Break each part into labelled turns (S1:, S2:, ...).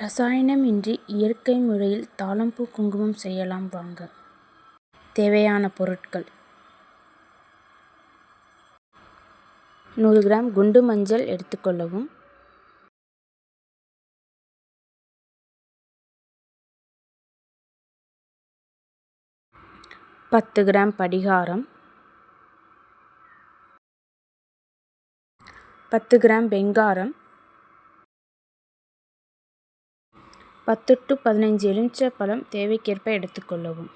S1: ரசாயனம் இன்றி இயற்கை முறையில் தாழம்பூ குங்குமம் செய்யலாம் வாங்க. தேவையான பொருட்கள் நூறு கிராம் குண்டு மஞ்சள் எடுத்துக்கொள்ளவும் பத்து கிராம் படிகாரம். பத்து கிராம் வெங்காரம். பத்து டு பதினைஞ்சு எலுமிச்சைப்பழம் தேவைக்கேற்ப எடுத்துக்கொள்ளவும்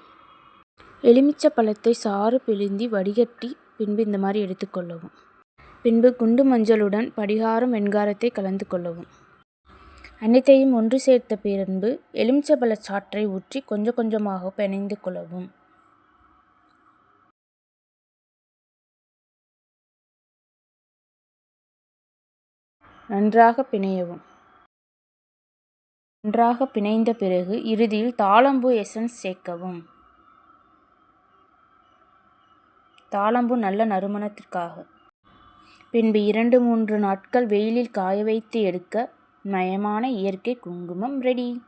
S1: எலுமிச்சைப்பழத்தை சாறு பிழிந்து வடிகட்டி பின்பு இந்த மாதிரி எடுத்துக்கொள்ளவும் பின்பு குண்டு மஞ்சளுடன் படிகாரம் வெண்காரத்தை கலந்து கொள்ளவும். அனைத்தையும் ஒன்று சேர்த்த பின்பு எலுமிச்சைப்பழச் சாற்றை ஊற்றி கொஞ்சம் கொஞ்சமாக பிணைந்து கொள்ளவும். நன்றாக பிணையவும். நன்றாக பிணைந்த பிறகு இறுதியில் தாழம்பூ எசன்ஸ் சேர்க்கவும். தாழம்பூ நல்ல நறுமணத்திற்காக. பின்பு இரண்டு மூன்று நாட்கள் வெயிலில் காய வைத்து எடுக்க நயமான இயற்கை குங்குமம் ரெடி.